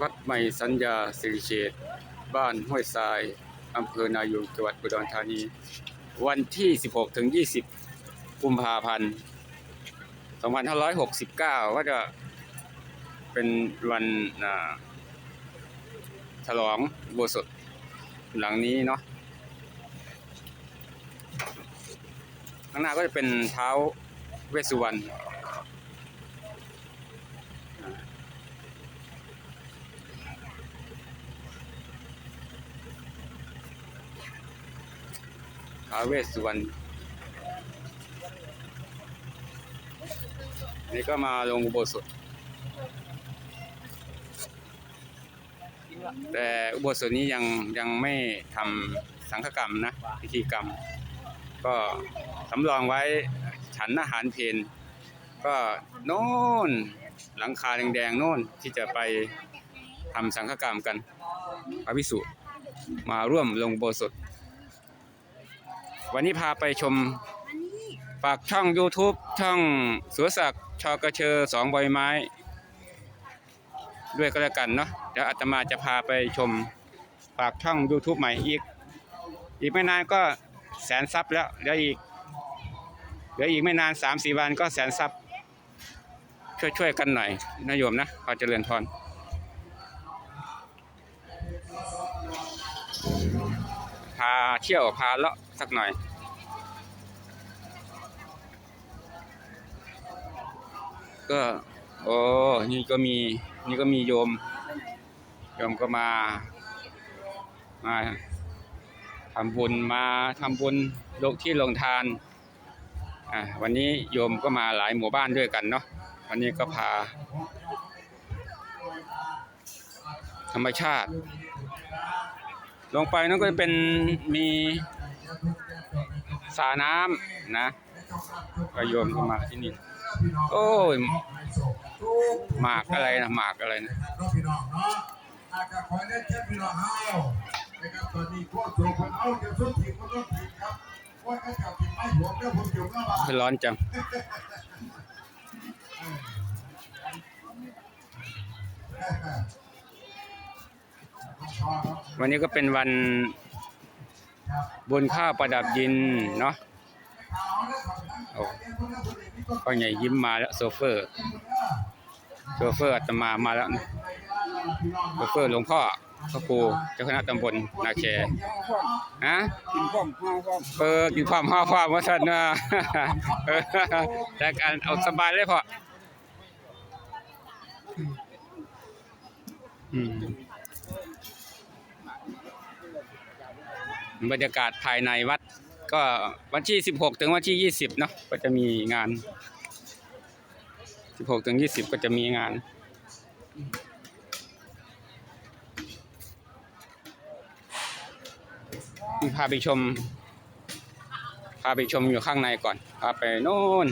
วัดใหม่สัญญาสิริเชษบ้านห้วยทรายอำเภอนายูงจังหวัดอุดรธานี วันที่ 16 ถึง 20 กุมภาพันธ์ 2569 ก็จะเป็นวันอ่าฉลองโบสถหลังนี้เนาะข้างหน้าก็จะเป็นเท้าเวสุวรรณ ท้าเวสสุวรรณนี่ก็มาลงอุโบสถ แต่อุโบสถนี้ยังยังไม่ทำสังฆกรรมนะพิธีกรรม ก็สำรองไว้ฉันอาหารเพนก็โน่นหลังคาแดงๆโน่นที่จะไปทำสังฆกรรมกันพระวิสุมาร่วมลงโบสถ วันนี้พาไปชมฝากช่อง YouTube ช่องสุรศักดิ์ชอกระเชอสองใบไม้ ด้วยก็แล้วกันเนาะเดี๋ยวอาตมาจะพาไปชมฝากช่อง YouTube ใหม่อีก อีกไม่นานก็แสนซับแล้วเดี๋ยวอีกเดี๋ยวอีกไม่นานสามสี่วันก็แสนซับช่วยช่วยๆกันหน่อยนายโยมนะขอเจริญพรพาเที่ยวพาเลาะ สักหน่อย ก็โอ้นี่ก็มี นี่ก็มีโยม โยมก็มา มาทำบุญมาทำบุญลงที่ลงทานอ่าวันนี้โยมก็มาหลายหมู่บ้านด้วยกันเนาะวันนี้ก็พา ธรรมชาติ ลงไปนั่นก็จะเป็นมี สระน้ำนะก็โยมก็มาที่นี่โอ้ยหมากอะไรนะหมากอะไรนะอาจจะคอเล่นเช่นพี่น้องเฮานะครับตอนนี้พวกโจคนเอาจะสุดทีมันก็ทีครับว่าก็จับทีไม่หัวเรื่องผมเกี่ยวกับว่าร้อนจังวันนี้ก็เป็นวัน บุญข้าวประดับยินเนาะโอ้ก็ใหญ่ยิ้มมาแล้วโซเฟอร์ โซเฟอร์อาตมามาแล้วนะโซเฟอร์หลวงพ่อพระครูเจ้าคณะตำบลนาแคฮะกินพร้อมห้าพร้อมเออกินความห้าความว่าท่านนะแต่การเอาสบายเลยพออืม บรรยากาศภายในวัด ก็วันที่ 16 ถึงวันที่ 20 เนาะก็จะมีงาน 16 ถึง 20 ก็จะมีงานพาไปชม พาไปชมอยู่ข้างในก่อนพาไปโน่น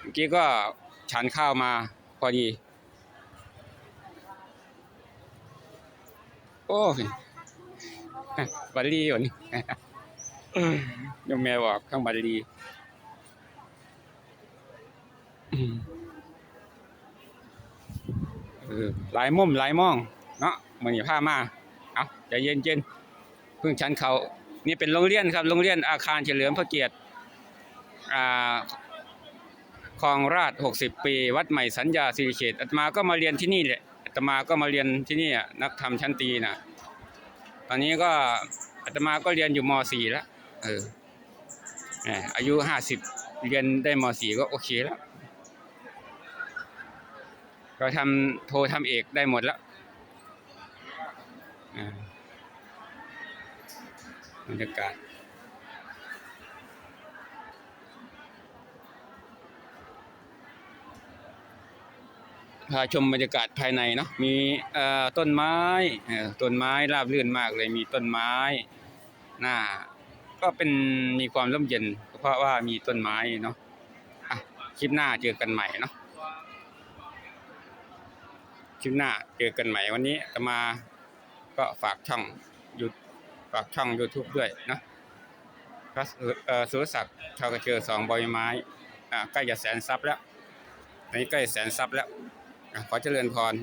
เมื่อกี้ก็ฉันข้าวมาพอดี โอ้ บัลลีอยู่นี่ยมแม่บอกข้างบัลลีหลายมุมหลายมอง เนาะมันอย่าพามา เอาใจเย็นเย็นเพิ่งชั้นเขา นี่เป็นโรงเรียนครับ โรงเรียนอาคารเฉลิมพระเกียรติอ่าคลองราช 60 ปี วัดใหม่สัญญาสิริเขตอาตมาก็มาเรียนที่นี่แหละอาตมาก็มาเรียนที่นี่นักธรรมชั้นตีนะ ตอนนี้ก็อาตมาก็เรียนอยู่ม .4 แล้วเออแหมอายุ50เรียนได้ม .4 ก็โอเคแล้วก็ทำโทรทำเอกได้หมดแล้วอ่าบรรยากาศ พาชมบรรยากาศภายในเนาะมีต้นไม้ต้นไม้ราบรื่นมากเลยมีต้นไม้น้าก็เป็นมีความร่มเย็นเพราะว่ามีต้นไม้เนาะะคลิปหน้าเจอกันใหม่เนาะคลิปหน้าเจอกันใหม่วันนี้จะมาก็ฝากช่องยูฝากช่อง YouTube ด้วยเนาะพระเอ่อสุรศักดิ์ชาวกระเชือสองใบไม้อ่าใกล้จะแสนซับแล้วตอนนี้ใกล้แสนซับแล้ว ขอเจริญพร